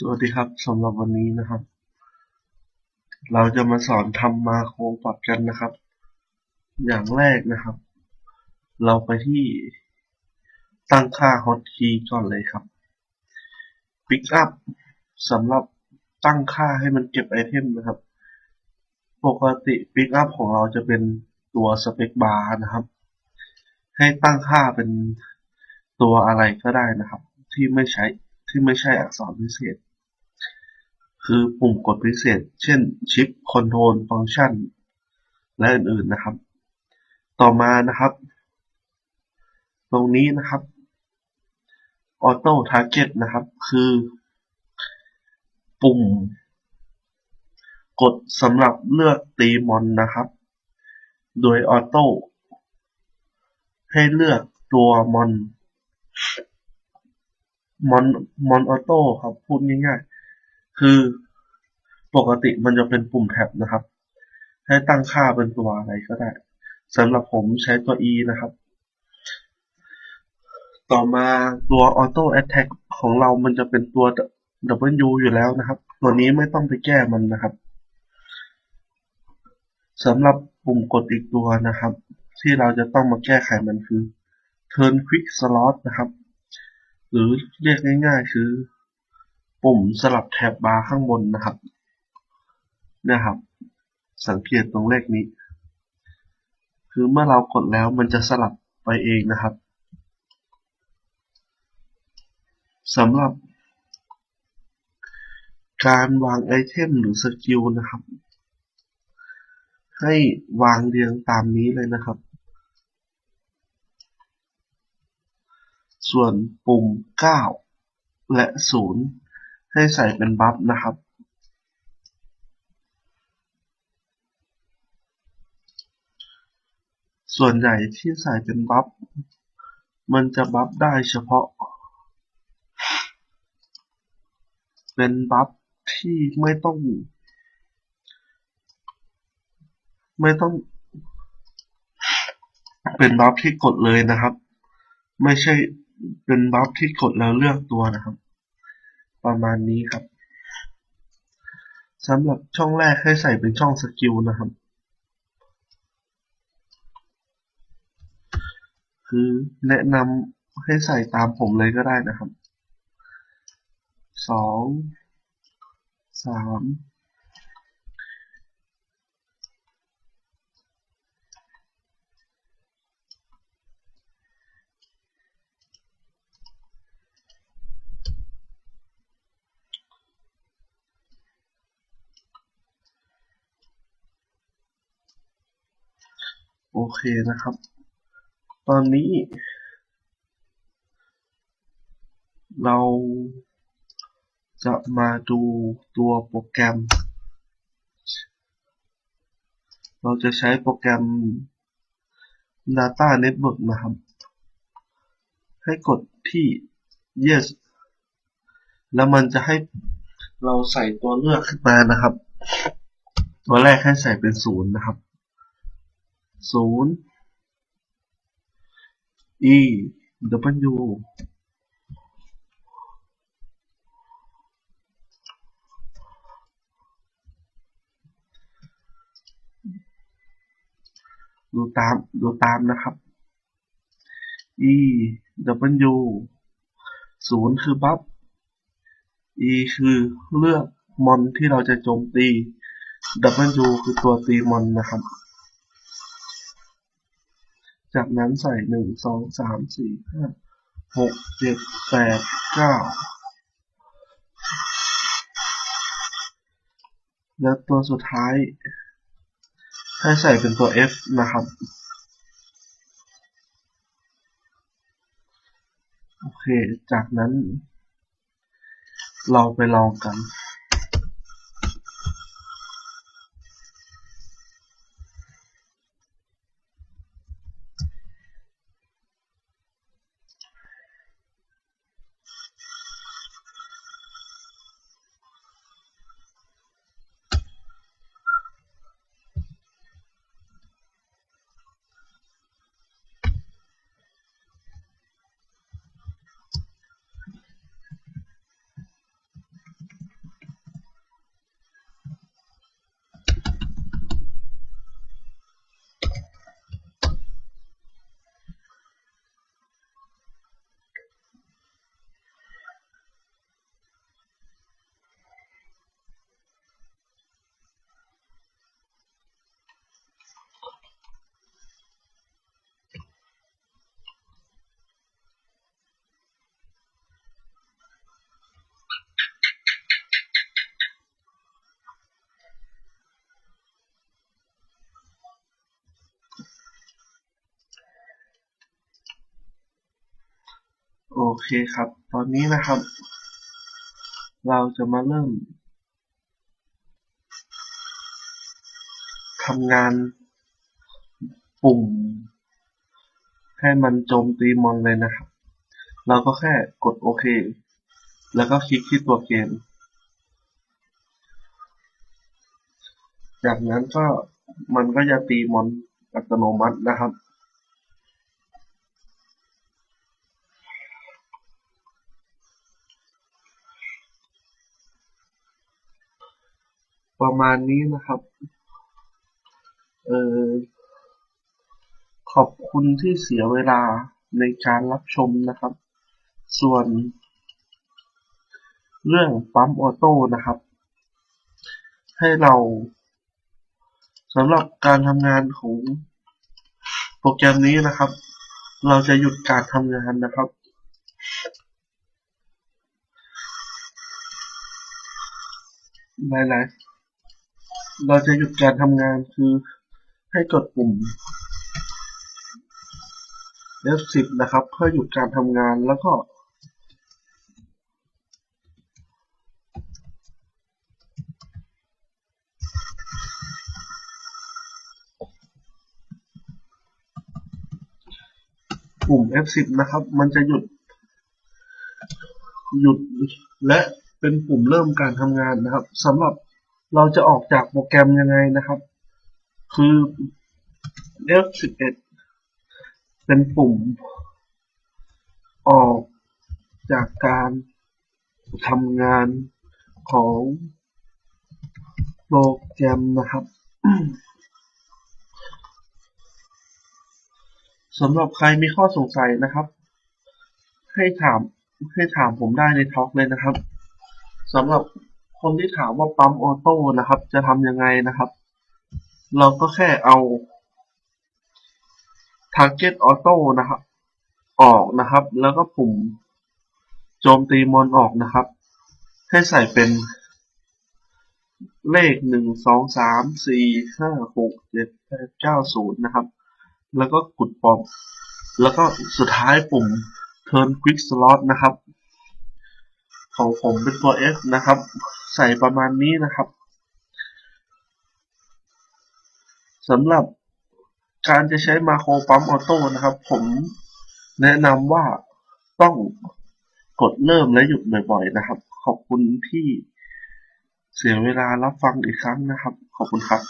สวัสดีครับสำหรับวันนี้นะครับ เราจะมาสอนทำมาโครปรับกันนะครับ อย่างแรกนะครับ เราไปที่ตั้งค่า hotkey ก่อนเลยครับ pick up สำหรับตั้งค่าให้มันเก็บไอเทมนะครับ ปกติ pick up ของเราจะเป็นตัว spec bar นะครับ ให้ตั้งค่าเป็นตัวอะไรก็ได้นะครับ ที่ไม่ใช้ที่ไม่ใช่อักษรพิเศษ คือปุ่มกดพิเศษเช่น Shift Control Function และอื่นๆนะครับ ต่อมานะครับ ตรงนี้นะครับ Auto Target นะครับ คือ ปุ่ม กดสำหรับเลือกตีมอนนะครับ โดยออโต้ให้เลือกตัวมอนมอนมอนออโต้ครับ พูดง่ายๆ คือ ปกติมันจะเป็นปุ่มแท็บนะครับ ให้ตั้งค่าเป็นตัวอะไรก็ได้สำหรับผมใช้ตัว E นะครับ ต่อมาตัว Auto Attack ของเรามันจะเป็นตัว W อยู่แล้วนะครับ ตัวนี้ไม่ต้องไปแก้มันนะครับสำหรับปุ่มกดอีกตัวนะครับ ที่เราจะต้องมาแก้ไขมันคือ Turn Quick Slot นะครับ หรือเรียกง่ายๆ คือ ปุ่มสลับแถบบาร์ข้างบนนะครับ นะครับ สังเกตตรงเลขนี้ คือเมื่อเรากดแล้วมันจะสลับไปเองนะครับสำหรับ การวางไอเทมหรือสกิลนะครับ ให้วางเรียงตามนี้เลยนะครับ ส่วนปุ่ม 9 และ 0 ให้ใส่เป็นบัฟนะครับ ส่วนใหญ่ที่ใส่เป็นบัฟ มันจะบัฟได้เฉพาะ เป็นบัฟที่ไม่ต้อง ไม่ต้อง เป็นบัฟที่กดเลยนะครับ ไม่ใช่เป็นบัฟที่กดแล้วเลือกตัวนะครับ ประมาณนี้ครับสำหรับช่องแรกให้ใส่เป็นช่องสกิลนะครับ คือแนะนำให้ใส่ตามผมเลยก็ได้นะครับสองสามโอเคนะครับ ตอนนี้ เราจะมาดูตัวโปรแกรม เราจะใช้โปรแกรม Data Network นะครับ ให้กดที่ yes แล้วมันจะให้เราใส่ตัวเลือกขึ้นมานะครับ ตัวแรกให้ใส่เป็นศูนย์นะครับศูนย์ e w ดูตาม ดูตามนะครับ e w ศูนย์คือบัฟ e คือเลือกมอนที่เราจะโจมตี w คือตัวตีมอนนะครับ จากนั้นใส่หนึ่งสองสามสี่ห้าหกเจ็ดแปดเก้าแล้วตัวสุดท้าย ให้ใส่เป็นตัว F นะครับ โอเค จากนั้น เราไปลองกัน โอเคครับ ตอนนี้นะครับ เราจะมาเริ่มทำงานปุ่ม ให้มันโจมตีมอนเลยนะครับ เราก็แค่กดโอเค แล้วก็คลิกที่ตัวเกม จากนั้นก็มันก็จะตีมอนอัตโนมัตินะครับ ประมาณนี้นะครับ เออขอบคุณที่เสียเวลาในการรับชมนะครับ ส่วน เรื่องปั๊มออโต้นะครับ ให้เราสำหรับการทำงานของโปรแกรมนี้นะครับ เราจะหยุดการทำงานนะครับ หลายๆ เราจะหยุดการทำงานคือให้กดปุ่ม F10 นะครับ เพื่อหยุดการทำงานแล้วก็ปุ่ม F10 นะครับ มันจะหยุด หยุดและเป็นปุ่มเริ่มการทำงานนะครับสำหรับ เราจะออกจากโปรแกรมยังไงนะครับ คือ F11 เป็นปุ่ม ออกจากการทำงานของโปรแกรมนะครับสำหรับใครมีข้อสงสัยนะครับ ให้ถามให้ถามผมได้ในท็อกเลยนะครับสำหรับ คนที่ถามว่าปั๊มออโต้นะครับ จะทำยังไงนะครับ เราก็แค่เอา Target Auto นะครับ ออกนะครับ แล้วก็ปุ่มโจมตีมอนออกนะครับ ให้ใส่เป็นเลขหนึ่งสองสามสี่ห้าหกเจ็ดแปดเก้าศูนย์นะครับ แล้วก็กดปอบแล้วก็สุดท้ายปุ่ม Turn Quick Slot นะครับ ของผมเป็นตัว F นะครับ ใส่ประมาณนี้นะครับสำหรับการจะใช้มาโครปั๊มออโต้นะครับ ผมแนะนำว่าต้องกดเริ่มและหยุดบ่อยๆนะครับ ขอบคุณที่เสียเวลารับฟังอีกครั้งนะครับ ขอบคุณครับ